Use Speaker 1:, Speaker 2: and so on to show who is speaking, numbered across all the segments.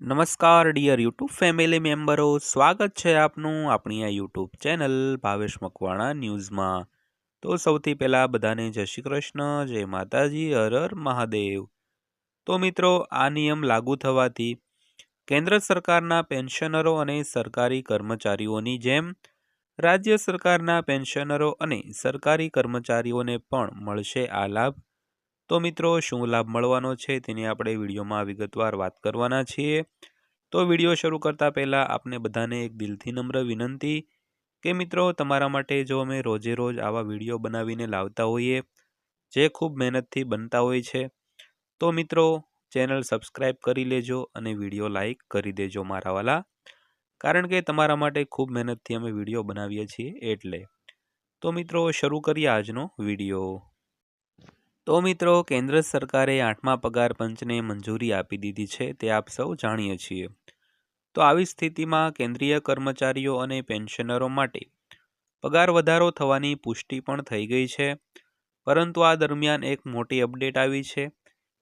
Speaker 1: નમસ્કાર dear YouTube family મેમ્બરો સ્વાગત છે આપનું આપણી આ યુટ્યુબ ચેનલ ભાવેશ મકવાણા ન્યૂઝમાં. તો સૌથી પહેલાં બધાને જય શ્રી કૃષ્ણ, જય માતાજી, હર હર મહાદેવ. તો મિત્રો, આ નિયમ લાગુ થવાથી કેન્દ્ર સરકારના પેન્શનરો અને સરકારી કર્મચારીઓની જેમ રાજ્ય સરકારના પેન્શનરો અને સરકારી કર્મચારીઓને પણ મળશે આ લાભ. તો મિત્રો, શું લાભ મળવાનો છે તેની આપણે વિડીયોમાં વિગતવાર વાત કરવાના છીએ. તો વીડિયો શરૂ કરતાં પહેલાં આપને બધાને એક દિલથી નમ્ર વિનંતી કે મિત્રો, તમારા માટે જો અમે રોજે રોજ આવા વીડિયો બનાવીને લાવતા હોઈએ, જે ખૂબ મહેનતથી બનતા હોય છે, તો મિત્રો, ચેનલ સબસ્ક્રાઈબ કરી લેજો અને વીડિયો લાઈક કરી દેજો મારા વાલા. કારણ કે તમારા માટે ખૂબ મહેનતથી અમે વીડિયો બનાવીએ છીએ એટલે. તો મિત્રો, શરૂ કરીએ આજનો વીડિયો. તો મિત્રો, કેન્દ્ર સરકારે આઠમા પગાર પંચને મંજૂરી આપી દીધી છે તે આપ સૌ જાણીએ છીએ. તો આવી સ્થિતિમાં કેન્દ્રીય કર્મચારીઓ અને પેન્શનરો માટે પગાર વધારો થવાની પુષ્ટિ પણ થઈ ગઈ છે. પરંતુ આ દરમિયાન એક મોટી અપડેટ આવી છે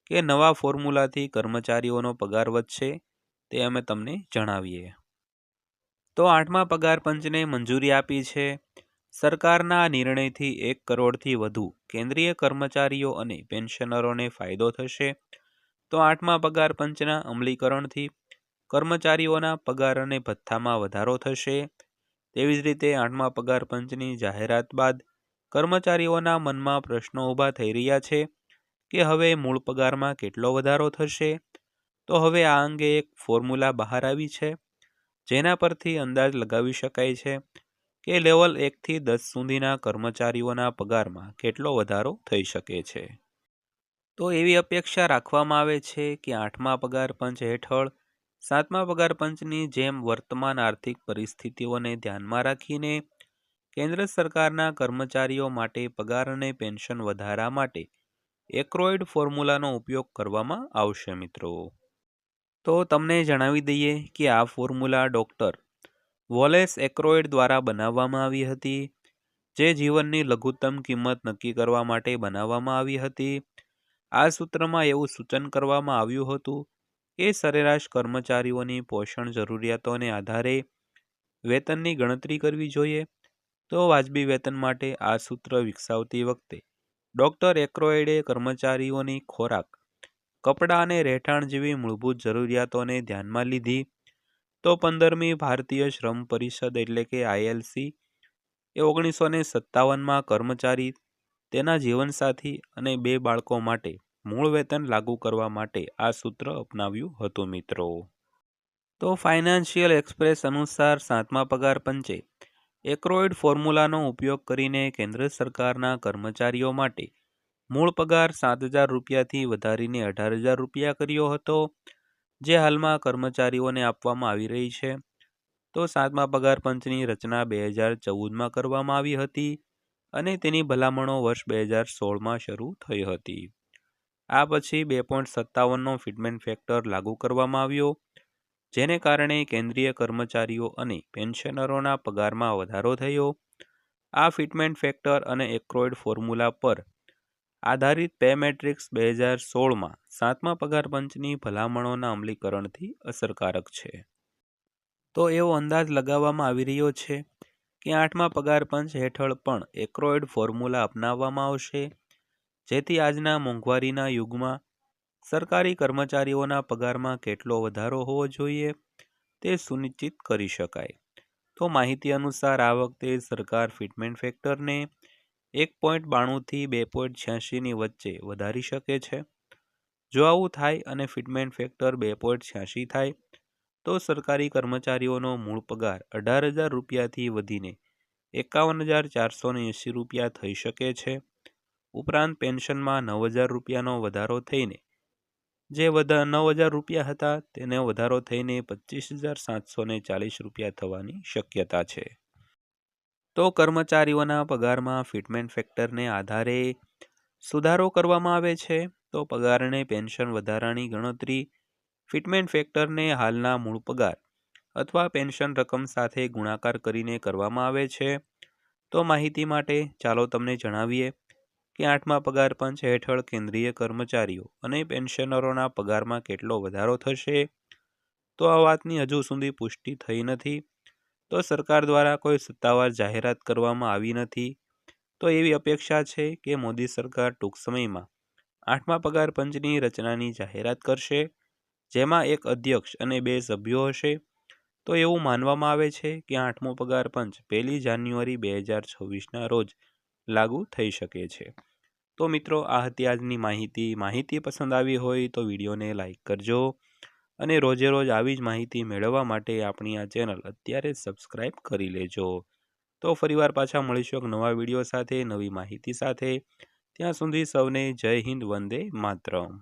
Speaker 1: કે નવા ફોર્મ્યુલાથી કર્મચારીઓનો પગાર વધશે તે અમે તમને જણાવીએ. તો આઠમા પગાર પંચને મંજૂરી આપી છે સરકારના નિર્ણયથી એક કરોડથી વધુ કેન્દ્રીય કર્મચારીઓ અને પેન્શનરોને ફાયદો થશે. તો આઠમા પગાર પંચના અમલીકરણથી કર્મચારીઓના પગાર અને ભથ્થામાં વધારો થશે. તેવી જ રીતે આઠમા પગાર પંચની જાહેરાત બાદ કર્મચારીઓના મનમાં પ્રશ્નો ઊભા થઈ રહ્યા છે કે હવે મૂળ પગારમાં કેટલો વધારો થશે? તો હવે આ અંગે એક ફોર્મ્યુલા બહાર આવી છે, જેના પરથી અંદાજ લગાવી શકાય છે કે લેવલ એકથી દસ સુધીના કર્મચારીઓના પગારમાં કેટલો વધારો થઈ શકે છે? તો એવી અપેક્ષા રાખવામાં આવે છે કે આઠમા પગાર પંચ હેઠળ સાતમા પગાર પંચની જેમ વર્તમાન આર્થિક પરિસ્થિતિઓને ધ્યાનમાં રાખીને કેન્દ્ર સરકારના કર્મચારીઓ માટે પગાર અને પેન્શન વધારા માટે એક્રોઇડ ફોર્મ્યુલાનો ઉપયોગ કરવામાં આવશે મિત્રો. તો તમને જણાવી દઈએ કે આ ફોર્મ્યુલા ડૉક્ટર વોલેસ એક્રોઇડ દ્વારા બનાવવામાં આવી હતી, જે જીવનની લઘુત્તમ કિંમત નક્કી કરવા માટે બનાવવામાં આવી હતી. આ સૂત્રમાં એવું સૂચન કરવામાં આવ્યું હતું કે સરેરાશ કર્મચારીઓની પોષણ જરૂરિયાતોને આધારે વેતનની ગણતરી કરવી જોઈએ. તો વાજબી વેતન માટે આ સૂત્ર વિકસાવતી વખતે ડૉક્ટર એક્રોઇડે કર્મચારીઓની ખોરાક, કપડાં અને રહેઠાણ જેવી મૂળભૂત જરૂરિયાતોને ધ્યાનમાં લીધી. તો પંદરમી ભારતીય શ્રમ પરિષદ એટલે કે આઈએલસી એ ઓગણીસો ને સત્તાવનમાં કર્મચારી, તેના જીવનસાથી અને બે બાળકો માટે મૂળ વેતન લાગુ કરવા માટે આ સૂત્ર અપનાવ્યું હતું મિત્રો. તો ફાઇનાન્શિયલ એક્સપ્રેસ અનુસાર સાતમા પગાર પંચે એક્રોઇડ ફોર્મ્યુલાનો ઉપયોગ કરીને કેન્દ્ર સરકારના કર્મચારીઓ માટે મૂળ પગાર સાત હજાર રૂપિયાથી વધારીને અઢાર હજાર રૂપિયા કર્યો હતો. જે હાલમાં કર્મચારીઓને આપવામાં આવી રહી છે. તો સાતમા પગાર પંચની રચના બે હજાર ચૌદમાં કરવામાં આવી હતી અને તેની ભલામણો વર્ષ બે હજાર સોળમાં શરૂ થઈ હતી. આ પછી બે પોઈન્ટ સત્તાવનનો ફિટમેન્ટ ફેક્ટર લાગુ કરવામાં આવ્યો, જેને કારણે કેન્દ્રીય કર્મચારીઓ અને પેન્શનરોના પગારમાં વધારો થયો. આ ફિટમેન્ટ ફેક્ટર અને એક્રોઇડ ફોર્મ્યુલા પર આધારિત પે મેટ્રિક્સ બે હજાર સોળમાં સાતમા પગાર પંચની ભલામણોના અમલીકરણથી અસરકારક છે. તો એવો અંદાજ લગાવવામાં આવી રહ્યો છે કે આઠમા પગાર પંચ હેઠળ પણ એક્રોઇડ ફોર્મ્યુલા અપનાવવામાં આવશે, જેથી આજના મોંઘવારીના યુગમાં સરકારી કર્મચારીઓના પગારમાં કેટલો વધારો હોવો જોઈએ તે સુનિશ્ચિત કરી શકાય. તો માહિતી અનુસાર આ વખતે સરકાર ફિટમેન્ટ ફેક્ટરને એક પોઈન્ટ બાણુંથી બે પોઈન્ટ છ્યાસીની વચ્ચે વધારી શકે છે. જો આવું થાય અને ફિટમેન્ટ ફેક્ટર બે પોઈન્ટ છ્યાસી થાય, તો સરકારી કર્મચારીઓનો મૂળ પગાર અઢાર હજાર રૂપિયાથી વધીને એકાવન હજાર ચારસો એંસી રૂપિયા થઈ શકે છે. ઉપરાંત પેન્શનમાં નવ હજાર રૂપિયાનો વધારો થઈને જે વધા, નવ હજાર રૂપિયા હતા, તેને વધારો થઈને પચીસ હજાર સાતસો ચાલીસ રૂપિયા થવાની શક્યતા છે. તો કર્મચારીઓના પગારમાં ફિટમેન્ટ ફેક્ટરને આધારે સુધારો કરવામાં આવે છે. તો પગારને પેન્શન વધારાની ગણતરી ફિટમેન્ટ ફેક્ટરને હાલના મૂળ પગાર અથવા પેન્શન રકમ સાથે ગુણાકાર કરીને કરવામાં આવે છે. તો માહિતી માટે ચાલો તમને જણાવીએ કે આઠમા પગાર પંચ હેઠળ કેન્દ્રીય કર્મચારીઓ અને પેન્શનરોના પગારમાં કેટલો વધારો થશે? તો આ વાતની હજુ સુધી પુષ્ટિ થઈ નથી. તો સરકાર દ્વારા કોઈ સત્તાવાર જાહેરાત કરવામાં આવી નથી? તો એવી અપેક્ષા છે કે મોદી સરકાર ટૂંક સમયમાં આઠમા પગાર પંચની રચનાની જાહેરાત કરશે, જેમાં એક અધ્યક્ષ અને બે સભ્યો હશે. તો એવું માનવામાં આવે છે કે આઠમો પગાર પંચ પહેલી જાન્યુઆરી બે હજાર છવ્વીસના રોજ લાગુ થઈ શકે છે. તો મિત્રો, આ હતી આજની માહિતી. માહિતી પસંદ આવી હોય તો વિડીયોને લાઇક કરજો. અને રોજે રોજ આવી જ માહિતી મેળવવા માટે આપણી આ ચેનલ અત્યારે સબસ્ક્રાઈબ કરી લેજો. તો ફરીવાર પાછા મળીશું એક નવા વીડિયો સાથે, નવી માહિતી સાથે. ત્યાં સુધી સૌને જય હિન્દ, વંદે માતરમ.